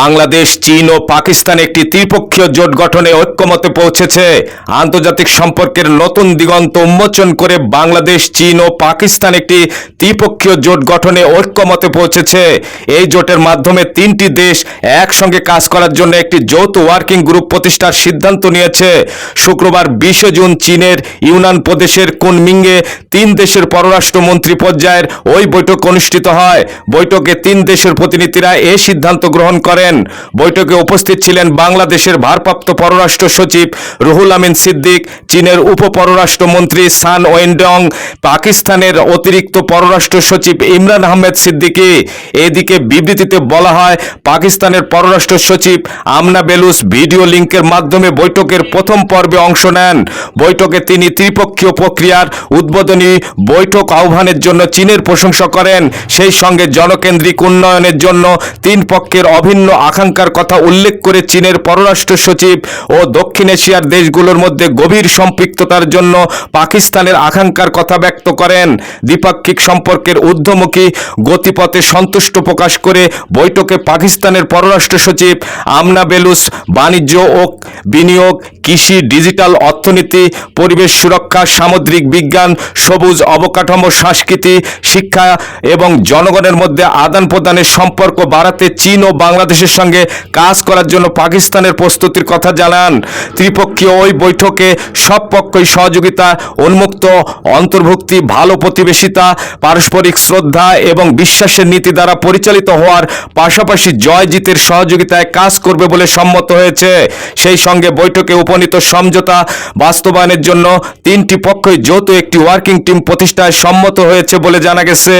বাংলাদেশ, চীন ও পাকিস্তান একটি ত্রিপক্ষীয় জোট গঠনে ঐক্যমতে পৌঁছেছে। আন্তর্জাতিক সম্পর্কের নতুন দিগন্ত উন্মোচন করে বাংলাদেশ, চীন ও পাকিস্তান একটি ত্রিপক্ষীয় জোট গঠনে ঐক্যমতে পৌঁছেছে। এই জোটের মাধ্যমে তিনটি দেশ একসঙ্গে কাজ করার জন্য একটি যৌথ ওয়ার্কিং গ্রুপ প্রতিষ্ঠার সিদ্ধান্ত নিয়েছে। শুক্রবার বিশে জুন চীনের ইউনান প্রদেশের কুনমিংয়ে তিন দেশের পররাষ্ট্রমন্ত্রী পর্যায়ের ওই বৈঠক অনুষ্ঠিত হয়। বৈঠকে তিন দেশের প্রতিনিধিরা এ সিদ্ধান্ত গ্রহণ করেন। বৈঠকে উপস্থিত ছিলেন বাংলাদেশের ভারপ্রাপ্ত পররাষ্ট্র সচিব রুহুল আমিন সিদ্দিক, চীনের উপ পররাষ্ট্রমন্ত্রী সান ওয়েন্ডং, পাকিস্তানের অতিরিক্ত পররাষ্ট্র সচিব ইমরান আহমেদ সিদ্দিকী। এদিকে বিবৃতিতে বলা হয়, পাকিস্তানের পররাষ্ট্র সচিব আমনা বেলুস ভিডিও লিঙ্কের মাধ্যমে বৈঠকের প্রথম পর্বে অংশ নেন। বৈঠকে তিনি ত্রিপক্ষীয় প্রক্রিয়ার উদ্বোধনী বৈঠক আহ্বানের জন্য চীনের প্রশংসা করেন। সেই সঙ্গে জনকেন্দ্রিক উন্নয়নের জন্য তিন পক্ষের অভিন্ন আকাঙ্ক্ষার কথা উল্লেখ করে চীনের পররাষ্ট্র সচিব ও দক্ষিণ এশিয়ার দেশগুলোর মধ্যে গভীর সম্পৃক্ততার জন্য পাকিস্তানের আকাঙ্ক্ষার কথা ব্যক্ত করেন। দ্বিপাক্ষিক সম্পর্কের ঊর্ধ্বমুখী গতিপথে সন্তুষ্ট প্রকাশ করে বৈঠকে পাকিস্তানের পররাষ্ট্র সচিব আমনা বেলুস বাণিজ্য ও বিনিয়োগ, কৃষি, ডিজিটাল অর্থনীতি, পরিবেশ সুরক্ষা, সামুদ্রিক বিজ্ঞান, সবুজ অবকাঠামো, সংস্কৃতি, শিক্ষা এবং জনগণের মধ্যে আদান প্রদানের সম্পর্ক বাড়াতে চীন ও বাংলাদেশের সঙ্গে কাজ করার জন্য পাকিস্তানের প্রস্তুতির কথা জানান। ত্রিপক্ষীয় ওই বৈঠকে সব পক্ষই সহযোগিতা, উন্মুক্ত, অন্তর্ভুক্তি, ভালো প্রতিবেশিতা, পারস্পরিক শ্রদ্ধা এবং বিশ্বাসের নীতি দ্বারা পরিচালিত হওয়ার পাশাপাশি জয় জিতের সহযোগিতায় কাজ করবে বলে সম্মত হয়েছে। সেই সঙ্গে বৈঠকে উপনীত সমঝোতা বাস্তবায়নের জন্য তিনটি পক্ষই যৌথ একটি ওয়ার্কিং টিম প্রতিষ্ঠায় সম্মত হয়েছে বলে জানা গেছে।